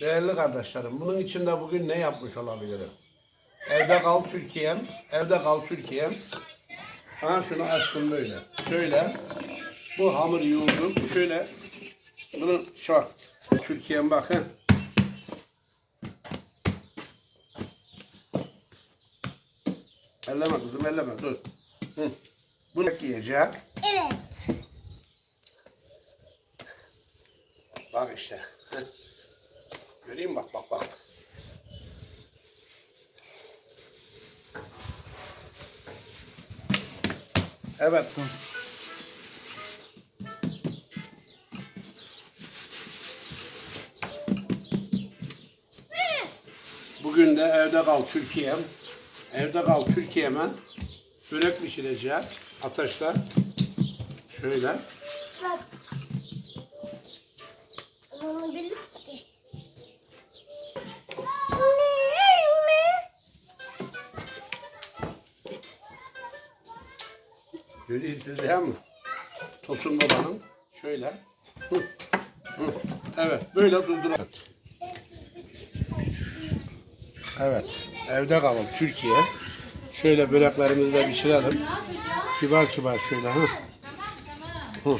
Değerli kardeşlerim, bunun içinde bugün ne yapmış olabilirim? Evde kal Türkiye'm, evde kal Türkiye'm. Ha şunu açtım böyle. Şöyle, bu hamur yoğurdum. Şöyle, bunu şu Türkiye'm bakın. Elleme kızım, elleme, dur. Hı. Bunu yiyecek. Evet. Bak işte. Heh. Göreyim bak bak bak. Evet. Bugün de evde kal Türkiye'm. Evde kal Türkiye'me börek pişireceğim. Ateşte. Şöyle. Bak. Görüyorsunuz değil mi? Tosun babanın şöyle. Hı, hı. Evet, böyle durdur. Evet, evde kalalım Türkiye. Şöyle böreklerimizi de pişirelim. Kibar kibar şöyle. Hı. Hı.